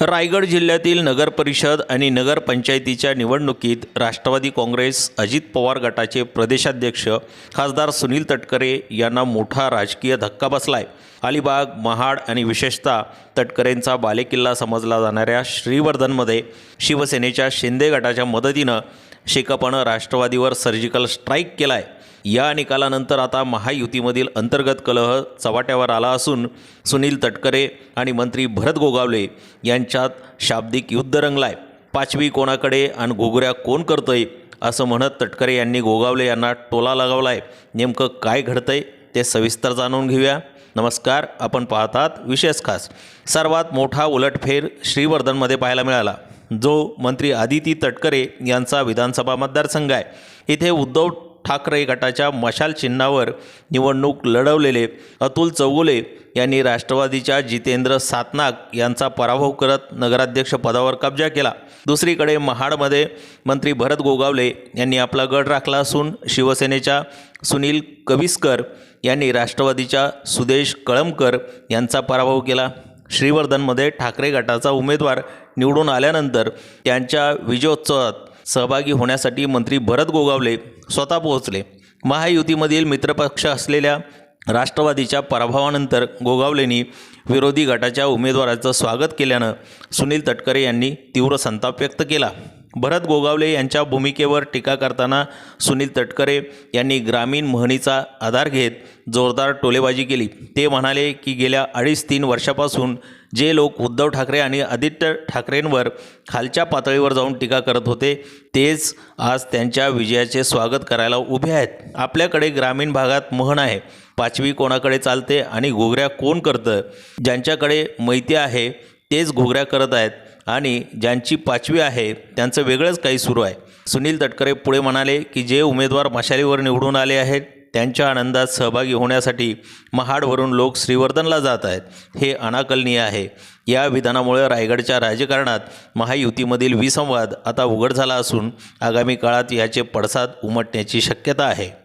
रायगड जिल्ह्यातील नगरपरिषद आणि नगरपंचायतीच्या निवडणुकीत राष्ट्रवादी काँग्रेस अजित पवार गटाचे प्रदेशाध्यक्ष खासदार सुनील तटकरे यांना मोठा राजकीय धक्का बसलाय. अलिबाग महाड आणि विशेषतः तटकरेंचा बालेकिल्ला समजला जाणाऱ्या श्रीवर्धनमध्ये शिवसेनेच्या शिंदे गटाच्या मदतीनं शेकापनं राष्ट्रवादीवर सर्जिकल स्ट्राईक केलाय. या निकालानंतर आता महायुतीमधील अंतर्गत कलह चव्हाट्यावर आला असून सुनील तटकरे आणि मंत्री भरत गोगावले यांच्यात शाब्दिक युद्ध रंगलाय. पाचवी कोणाकडे आणि घोगऱ्या कोण करतोय असं म्हणत तटकरे यांनी गोगावले यांना टोला लगावलाय. नेमकं काय घडतंय ते सविस्तर जाणून घेऊया. नमस्कार आपण पाहतात विशेष खास. सर्वात मोठा उलटफेर श्रीवर्धनमध्ये पाहायला मिळाला. जो मंत्री आदिती तटकरे यांचा विधानसभा मतदारसंघ आहे. इथे उद्धव ठाकरे गटाच्या मशाल चिन्हावर निवडणूक लढवलेले अतुल चौगुले यांनी राष्ट्रवादीच्या जितेंद्र सातनाक यांचा पराभव करत नगराध्यक्ष पदावर कब्जा केला. दुसरीकडे महाडमध्ये मंत्री भरत गोगावले यांनी आपला गड राखला असून शिवसेनेच्या सुनील कविस्कर यांनी राष्ट्रवादीच्या सुदेश कळमकर यांचा पराभव केला. श्रीवर्धनमध्ये ठाकरे गटाचा उमेदवार निवडून आल्यानंतर त्यांच्या विजयोत्सवात सहभागी होण्यासाठी मंत्री भरत गोगावले स्वतः पोहोचले. महायुतीमधील मित्रपक्ष असलेल्या राष्ट्रवादीच्या पराभवानंतर गोगावलेंनी विरोधी गटाच्या उमेदवाराचं स्वागत केल्यानं सुनील तटकरे यांनी तीव्र संताप व्यक्त केला. भरत गोगावले यांच्या भूमिकेवर टीका करताना सुनील तटकरे यांनी ग्रामीण म्हणीचा आधार घेत जोरदार टोलेबाजी केली. ते म्हणाले की गेल्या अडीच तीन वर्षापासून जे लोक उद्धव ठाकरे आणि आदित्य ठाकरेंवर खालच्या पातळीवर जाऊन टीका करत होते तेच आज त्यांच्या विजयाचे स्वागत करायला उभे आहेत. आपल्याकडे ग्रामीण भागात म्हण आहे. पाचवी कोणाकडे चालते आणि घोगऱ्या कोण करतं? ज्यांच्याकडे मैती आहे तेच घोगऱ्या करत आहेत. आणि ज्यांची पाचवी आहे त्यांचं वेगळंच काही सुरू आहे. सुनील तटकरे पुढे म्हणाले की जे उमेदवार मशालीवर निवडून आले आहेत त्यांच्या आनंदात सहभागी होण्यासाठी महाडवरून लोक श्रीवर्धनला जात आहेत. हे अनाकलनीय आहे. या विधानामुळे रायगडच्या राजकारणात महायुतीमधील विसंवाद आता उघड झाला असून आगामी काळात याचे पडसाद उमटण्याची शक्यता आहे.